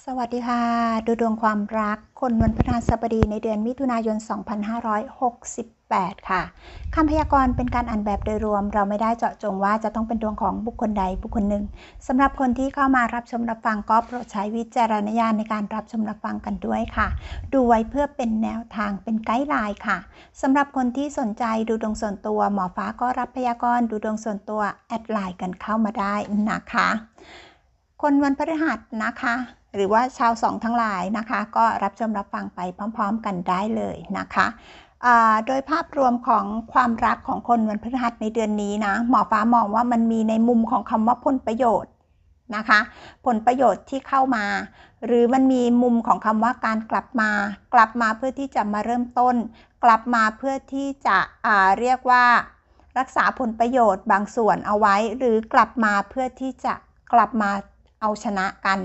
สวัสดีค่ะ ดูดวงความรัก คนวันพฤหัสบดีในเดือนมิถุนายน 2568 ค่ะคำพยากรณ์เป็นการอ่านแบบโดยรวม เราไม่ได้เจาะจงว่าจะต้องเป็นดวงของบุคคลใดบุคคลหนึ่งสำหรับคนที่เข้ามารับชมรับฟังก็โปรดใช้วิจารณญาณในการรับชมรับฟังกันด้วยค่ะ ดูไว้เพื่อเป็นแนวทางเป็นไกด์ไลน์ค่ะสำหรับคนที่สนใจดูดวงส่วนตัว หมอฟ้าก็รับพยากรณ์ดูดวงส่วนตัวแอดไลน์กันเข้ามาได้นะคะ คนวันพฤหัสนะคะ หรือว่าชาวสองทั้งหลายนะคะ ก็รับชมรับฟังไปพร้อม ๆ กันได้เลยนะคะโดยภาพรวมของความรักของคนวันพฤหัสในเดือนนี้นะหมอฟ้ามองว่ามันมีในมุมของคำว่าผลประโยชน์นะคะ ผลประโยชน์ที่เข้ามา หรือมันมีมุมของคำว่าการกลับมา กลับมาเพื่อที่จะมาเริ่มต้น กลับมาเพื่อที่จะเรียกว่า รักษาผลประโยชน์บางส่วนเอาไว้ หรือกลับมาเพื่อที่จะกลับมาเอาชนะกัน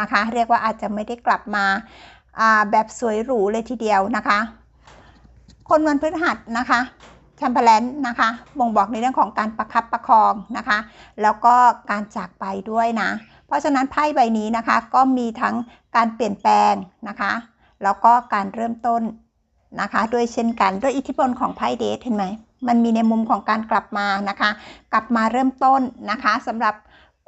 นะคะ เรียกว่าอาจจะไม่ได้กลับมาแบบสวยหรูเลยทีเดียวนะคะ คนวันพฤหัสนะคะแชมเปญนะคะบ่งบอกในเรื่องของการประคับประคองนะคะ แล้วก็การจากไปด้วยนะ เพราะฉะนั้นไพ่ใบนี้นะคะก็มีทั้งการเปลี่ยนแปลงนะคะ แล้วก็การเริ่มต้นนะคะด้วยเช่นกันด้วยอิทธิพลของไพ่เดทเห็นไหมมันมีในมุมของการกลับมานะคะ กลับมาเริ่มต้นนะคะสำหรับ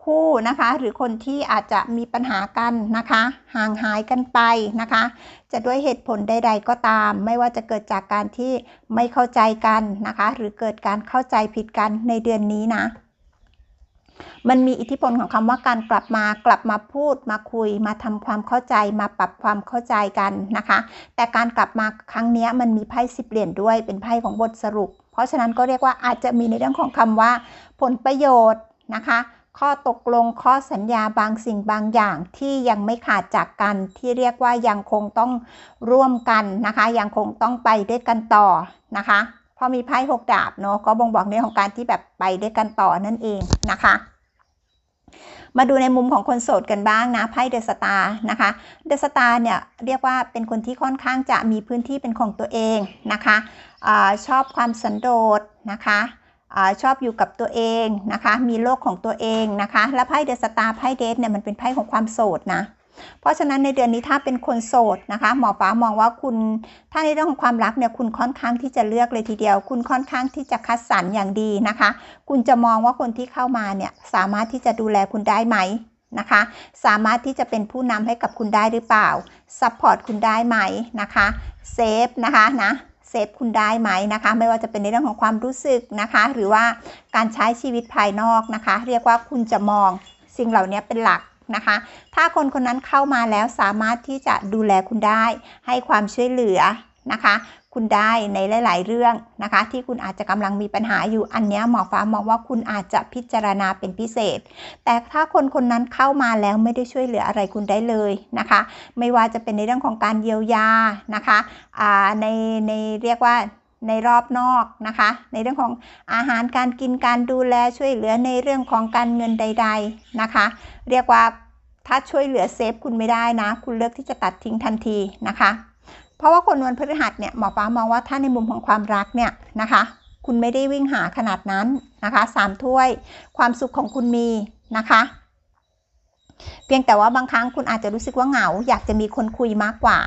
คู่นะคะ หรือคนที่อาจจะมีปัญหากันนะคะ ห่างหายกันไปนะคะ จะด้วยเหตุผลใด ๆ ก็ตาม ไม่ว่าจะเกิดจากการที่ไม่เข้าใจกันนะคะ หรือเกิดการเข้าใจผิดกันในเดือนนี้นะมันมีอิทธิพลของคำว่าการกลับมากลับมาพูดมาคุย มาทำความเข้าใจมาปรับความเข้าใจกันนะคะ แต่การกลับมาครั้งนี้มันมีไพ่สิบเหรียญด้วยเป็นไพ่ของบทสรุป เพราะฉะนั้นก็เรียกว่าอาจจะมีในเรื่องของคำว่าผลประโยชน์นะคะ ข้อตกลงข้อสัญญาบางสิ่งบางอย่างที่ยังไม่ขาดจากกันที่เรียกว่ายังคงต้องร่วมกันนะคะ ยังคงต้องไปด้วยกันต่อนะคะพอมีไพ่หกดาบเนาะก็บ่งบอกในของการที่แบบไปด้วยกันต่อนั่นเองนะคะมาดูในมุมของคนโสดกันบ้างนะไพ่เดอะสตาร์นะคะ เดอะสตาร์เนี่ยเรียกว่าเป็นคนที่ค่อนข้างจะมีพื้นที่เป็นของตัวเองนะคะอชอบความสันโดษนะคะ ชอบอยู่กับตัวเองนะคะ มีโลกของตัวเองนะคะ และไพ่เดสตาร์ไพ่เดทเนี่ยมันเป็นไพ่ของความโสดนะเพราะฉะนั้นในเดือนนี้ถ้าเป็นคนโสดนะคะ หมอฟ้ามองว่าคุณถ้าในเรื่องของความรักเนี่ยคุณค่อนข้างที่จะเลือกเลยทีเดียว คุณค่อนข้างที่จะคัดสรรอย่างดีนะคะ คุณจะมองว่าคนที่เข้ามาเนี่ยสามารถที่จะดูแลคุณได้ไหมนะคะ สามารถที่จะเป็นผู้นำให้กับคุณได้หรือเปล่าซัพพอร์ตคุณได้ไหมนะคะเซฟนะคะนะ เซฟคุณได้ไหมนะคะ ไม่ว่าจะเป็นในเรื่องของความรู้สึกนะคะ หรือว่าการใช้ชีวิตภายนอกนะคะ เรียกว่าคุณจะมองสิ่งเหล่านี้เป็นหลักนะคะ ถ้าคนคนนั้นเข้ามาแล้วสามารถที่จะดูแลคุณได้ ให้ความช่วยเหลือนะคะ คุณได้ในหลาย ๆ เรื่องนะคะ ที่คุณอาจจะกำลังมีปัญหาอยู่อันนี้หมอฟ้ามองว่าคุณอาจจะพิจารณาเป็นพิเศษ แต่ถ้าคนคนนั้นเข้ามาแล้วไม่ได้ช่วยเหลืออะไรคุณได้เลยนะคะ ไม่ว่าจะเป็นในเรื่องของการเยียวยานะคะในในเรียกว่าในรอบนอกนะคะ ในเรื่องของอาหารการกินการดูแลช่วยเหลือในเรื่องของการเงินใด ๆนะคะ เรียกว่าถ้าช่วยเหลือเซฟคุณไม่ได้นะ คุณเลือกที่จะตัดทิ้งทันทีนะคะ เพราะว่าคนวันพฤหัสเนี่ยหมอฟ้ามองว่าถ้าในมุมของความรักเนี่ยนะคะ คุณไม่ได้วิ่งหาขนาดนั้นนะคะสามถ้วย ความสุขของคุณมีนะคะ เพียงแต่ว่าบางครั้งคุณอาจจะรู้สึกว่าเหงา อยากจะมีคนคุยมากกว่า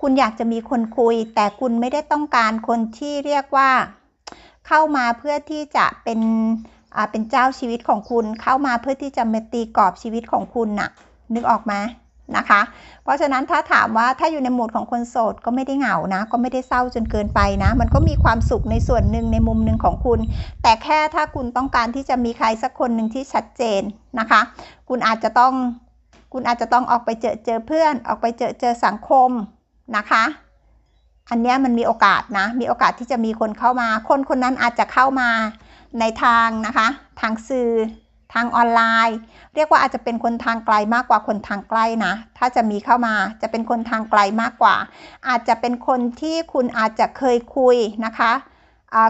คุณอยากจะมีคนคุย แต่คุณไม่ได้ต้องการคนที่เรียกว่า เข้ามาเพื่อที่จะเป็นเป็นเจ้าชีวิตของคุณเข้ามาเพื่อที่จะมาตีกรอบชีวิตของคุณน่ะ นึกออกไหม นะคะ เพราะฉะนั้นถ้าถามว่าถ้าอยู่ในโหมดของคนโสดก็ไม่ได้เหงานะ ก็ไม่ได้เศร้าจนเกินไปนะ มันก็มีความสุขในส่วนหนึ่งในมุมหนึ่งของคุณ แต่แค่ถ้าคุณต้องการที่จะมีใครสักคนหนึ่งที่ชัดเจนนะคะ คุณอาจจะต้องคุณอาจจะต้องออกไปเจอเจอเพื่อน ออกไปเจอเจอสังคมนะคะ อันนี้มันมีโอกาสนะ มีโอกาสที่จะมีคนเข้ามา คนคนนั้นอาจจะเข้ามาในทางนะคะ ทางสื่อ ทางออนไลน์ เรียกว่าอาจจะเป็นคนทางไกลมากกว่าคนทางใกล้นะ ถ้าจะมีเข้ามาจะเป็นคนทางไกลมากกว่า อาจจะเป็นคนที่คุณอาจจะเคยคุยนะคะ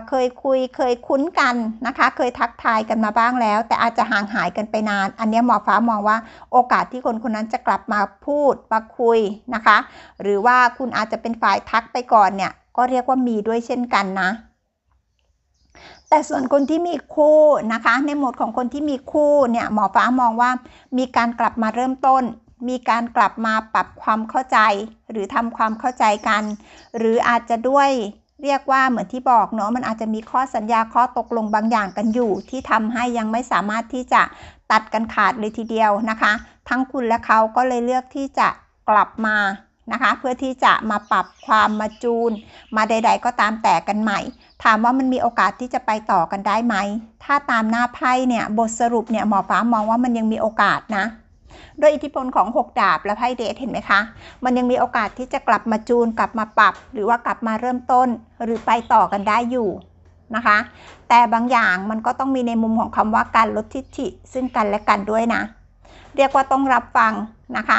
เคยคุยเคยคุ้นกันนะคะ เคยทักทายกันมาบ้างแล้ว แต่อาจจะห่างหายกันไปนาน อันนี้หมอฟ้ามองว่าโอกาสที่คนคนนั้นจะกลับมาพูดมาคุยนะคะ หรือว่าคุณอาจจะเป็นฝ่ายทักไปก่อนเนี่ยก็เรียกว่ามีด้วยเช่นกันนะ แต่ส่วนคนที่มีคู่นะคะ ในหมดของคนที่มีคู่เนี่ยหมอฟ้ามองว่ามีการกลับมาเริ่มต้น มีการกลับมาปรับความเข้าใจ หรือทำความเข้าใจกัน หรืออาจจะด้วยเรียกว่าเหมือนที่บอกเนาะมันอาจจะมีข้อสัญญาข้อตกลงบางอย่างกันอยู่ ที่ทำให้ยังไม่สามารถที่จะตัดกันขาดเลยทีเดียวนะคะ ทั้งคุณและเขาก็เลยเลือกที่จะกลับมา นะคะ เพื่อที่จะมาปรับความมาจูน มาใด ๆ ก็ตามแต่กันใหม่ ถามว่ามันมีโอกาสที่จะไปต่อกันได้ไหม ถ้าตามหน้าไพ่เนี่ยบทสรุปเนี่ยหมอฟ้ามองว่ามันยังมีโอกาสนะด้วยอิทธิพลของ 6 ดาบและไพ่เดทเห็นไหมคะ มันยังมีโอกาสที่จะกลับมาจูนกลับมาปรับ หรือว่ากลับมาเริ่มต้น หรือไปต่อกันได้อยู่นะคะ แต่บางอย่างมันก็ต้องมีในมุมของคำว่าการลดทิฐิซึ่งกันและกันด้วยนะ เรียกว่าต้องรับฟังนะคะ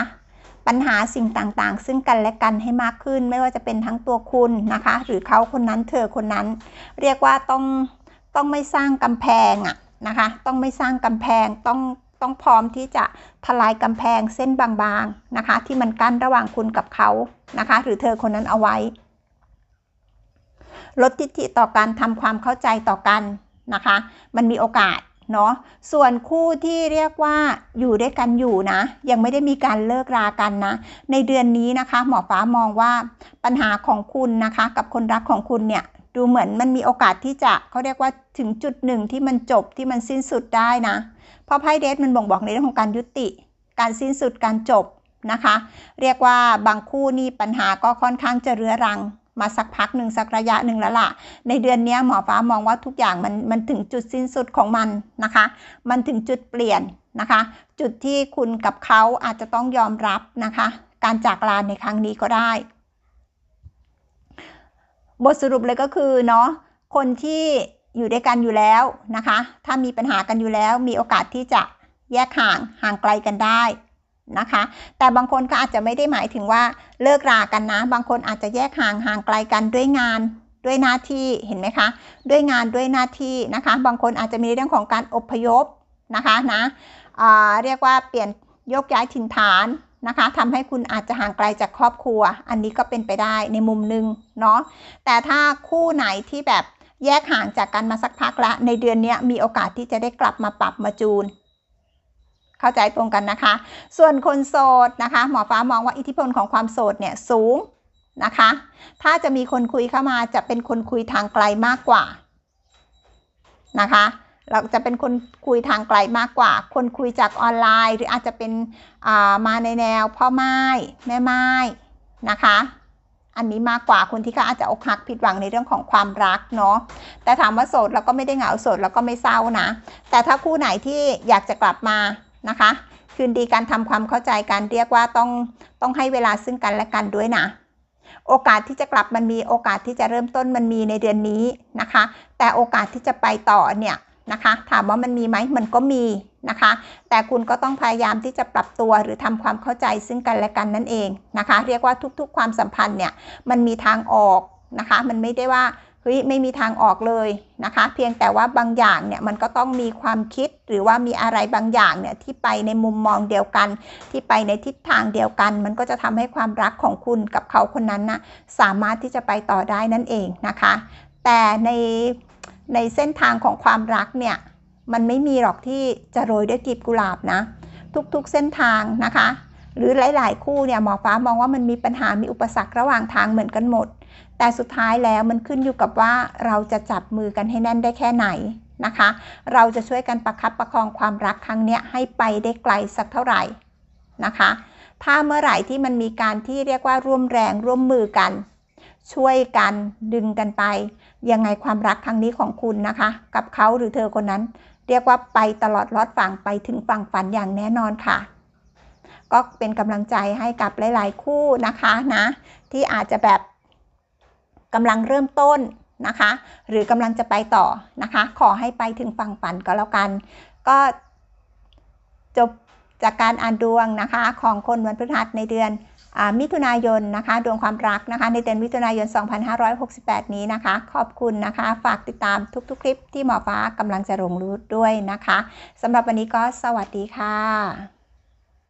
ปัญหาสิ่งต่างๆ ซึ่งกันและกันให้มากขึ้น ไม่ว่าจะเป็นทั้งตัวคุณนะคะ หรือเขาคนนั้นเธอคนนั้น เรียกว่าต้องต้องไม่สร้างกำแพงอะนะคะ ต้องไม่สร้างกำแพงต้องต้องพร้อมที่จะทลายกำแพงเส้นบางๆนะคะ ที่มันกั้นระหว่างคุณกับเขานะคะ หรือเธอคนนั้นเอาไว้ ลดทิฐิต่อการทำความเข้าใจต่อกันนะคะ มันมีโอกาส เนาะส่วนคู่ที่เรียกว่าอยู่ด้วยกันอยู่นะ ยังไม่ได้มีการเลิกรากันนะ ในเดือนนี้นะคะ หมอฟ้ามองว่าปัญหาของคุณนะคะ กับคนรักของคุณเนี่ยดูเหมือนมันมีโอกาสที่จะเขาเรียกว่าถึงจุดหนึ่งที่มันจบที่มันสิ้นสุดได้นะเพราะไพ่เดสมันบ่งบอกในเรื่องของการยุติ การสิ้นสุดการจบนะคะ เรียกว่าบางคู่นี่ปัญหาก็ค่อนข้างจะเรื้อรัง มาสักพักหนึ่งสักระยะหนึ่งแล้วล่ะ ในเดือนนี้หมอฟ้ามองว่าทุกอย่างมันมันถึงจุดสิ้นสุดของมันนะคะ มันถึงจุดเปลี่ยนนะคะ จุดที่คุณกับเขาอาจจะต้องยอมรับนะคะ การจากลาในครั้งนี้ก็ได้ บทสรุปเลยก็คือเนาะคนที่อยู่ด้วยกันอยู่แล้วนะคะ ถ้ามีปัญหากันอยู่แล้ว มีโอกาสที่จะแยกห่างห่างไกลกันได้ นะคะ แต่บางคนก็อาจจะไม่ได้หมายถึงว่าเลิกรากันนะ บางคนอาจจะแยกห่างห่างไกลกันด้วยงานด้วยหน้าที่เห็นไหมคะ ด้วยงานด้วยหน้าที่นะคะ บางคนอาจจะมีเรื่องของการอพยพนะคะนะเรียกว่าเปลี่ยนยกย้ายถิ่นฐานนะคะทำให้คุณอาจจะห่างไกลจากครอบครัว อันนี้ก็เป็นไปได้ในมุมหนึ่งเนาะแต่ถ้าคู่ไหนที่แบบแยกห่างจากกันมาสักพักละในเดือนนี้มีโอกาสที่จะได้กลับมาปรับมาจูน เข้าใจตรงกันนะคะ ส่วนคนโสดนะคะ หมอฟ้ามองว่าอิทธิพลของความโสดเนี่ยสูงนะคะ ถ้าจะมีคนคุยเข้ามาจะเป็นคนคุยทางไกลมากกว่านะคะเราจะเป็นคนคุยทางไกลมากกว่า คนคุยจากออนไลน์ หรืออาจจะเป็นมาในแนวพ่อไม้แม่ไม้นะคะ อันนี้มากกว่าคนที่เขาอาจจะอกหักผิดหวังในเรื่องของความรักเนาะแต่ถามว่าโสดแล้วก็ไม่ได้เหงาโสดแล้วก็ไม่เศร้านะ แต่ถ้าคู่ไหนที่อยากจะกลับมา นะคะ คืนดีการทำความเข้าใจกันเรียกว่าต้องต้องให้เวลาซึ่งกันและกันด้วยนะโอกาสที่จะกลับมันมีโอกาสที่จะเริ่มต้นมันมีในเดือนนี้นะคะ แต่โอกาสที่จะไปต่อเนี่ยนะคะถามว่ามันมีไหมมันก็มีนะคะ แต่คุณก็ต้องพยายามที่จะปรับตัวหรือทำความเข้าใจซึ่งกันและกันนั่นเองนะคะ เรียกว่าทุกๆ ความสัมพันธ์เนี่ยมันมีทางออกนะคะ มันไม่ได้ว่า เฮ้ยไม่มีทางออกเลยนะคะ เพียงแต่ว่าบางอย่างเนี่ยมันก็ต้องมีความคิดหรือว่ามีอะไรบางอย่างเนี่ยที่ไปในมุมมองเดียวกัน ที่ไปในทิศทางเดียวกัน มันก็จะทำให้ความรักของคุณกับเขาคนนั้นนะสามารถที่จะไปต่อได้นั่นเองนะคะ แต่ในในเส้นทางของความรักเนี่ยมันไม่มีหรอกที่จะโรยด้วยกลีบกุหลาบนะ ทุกๆเส้นทางนะคะ หรือหลาย ๆ คู่เนี่ยหมอฟ้ามองว่ามันมีปัญหามีอุปสรรคระหว่างทางเหมือนกันหมด แต่สุดท้ายแล้วมันขึ้นอยู่กับว่าเราจะจับมือกันให้แน่นได้แค่ไหนนะคะ เราจะช่วยกันประคับประคองความรักครั้งนี้ให้ไปได้ไกลสักเท่าไหร่นะคะ ถ้าเมื่อไหร่ที่มันมีการที่เรียกว่าร่วมแรงร่วมมือกัน ช่วยกันดึงกันไป ยังไงความรักครั้งนี้ของคุณนะคะ กับเขาหรือเธอคนนั้น เรียกว่าไปตลอดรอดฝั่งไปถึงฝั่งฝันอย่างแน่นอนค่ะก็เป็นกำลังใจให้กับหลาย ๆ คู่นะคะนะ ที่อาจจะแบบ กำลังเริ่มต้นนะคะ หรือกำลังจะไปต่อนะคะ ขอให้ไปถึงฝั่งฝันก็แล้วกัน ก็จบจากการอ่านดวงนะคะ ของคนวันพฤหัสในเดือนมิถุนายนนะคะดวงความรักนะคะ ในเดือนมิถุนายน 2568 นี้นะคะ ขอบคุณนะคะ ฝากติดตามทุกๆ คลิปที่หมอฟ้ากำลังจะลงรูดด้วยนะคะสำหรับวันนี้ก็สวัสดีค่ะ